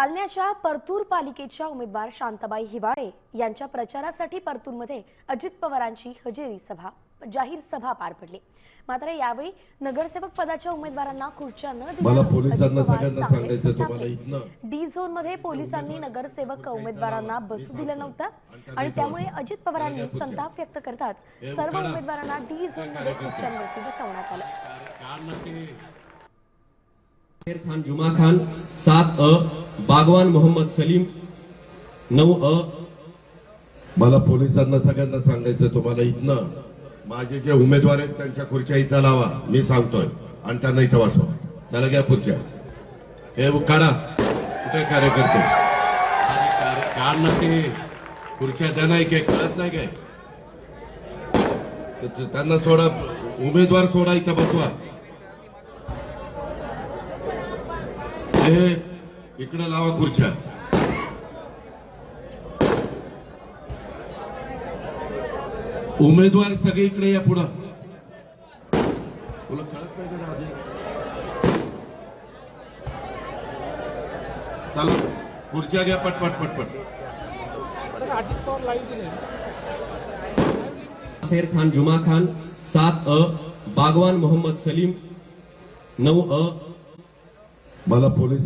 जालन्याच्या परतूर पालिकेच्या उमेदवार शांताबाई हिवाळे यांच्या प्रचारासाठी परतूरमध्ये अजित पवारांची हजेरी सभा जाहीर सभा पार पडली. मात्र यावेळी नगरसेवक पदाच्या उमेदवारांना खुर्च्या न दिल्यानं डी झोनमध्ये पोलिसांनी नगरसेवक उमेदवारांना बसू दिलं नव्हतं आणि त्यामुळे अजित पवारांनी संताप व्यक्त करताच सर्व उमेदवारांना डी झोनमध्ये खुर्च्यांवरती बसवण्यात आलं. शेर खान जुमा खान सात अ बागवान मोहम्मद सलीम नऊ अ. मला पोलिसांना सगळ्यांना सांगायचं तुम्हाला इथनं. माझे जे उमेदवार आहेत त्यांच्या खुर्च्या इथं लावा. मी सांगतोय. आणि त्यांना इथं वाचवा. त्याला घ्या खुर्च्या. हे काढा. कुठे कार्यकर्ते? अरे काढ ना ते. खुर्च्या त्या नाही काय कळत नाही काय? त्यांना सोडा. उमेदवार सोडा इथं बसवा. हे इकडे लावा खुर्च्या. उमेदवार सगळे इकडे या पुढं. तुला कळत नाही का राजे? चला खुर्च्या घ्या पटपट पटपट शेर खान जुमा खान सात अ बागवान मोहम्मद सलीम नऊ अ. मला पोलीस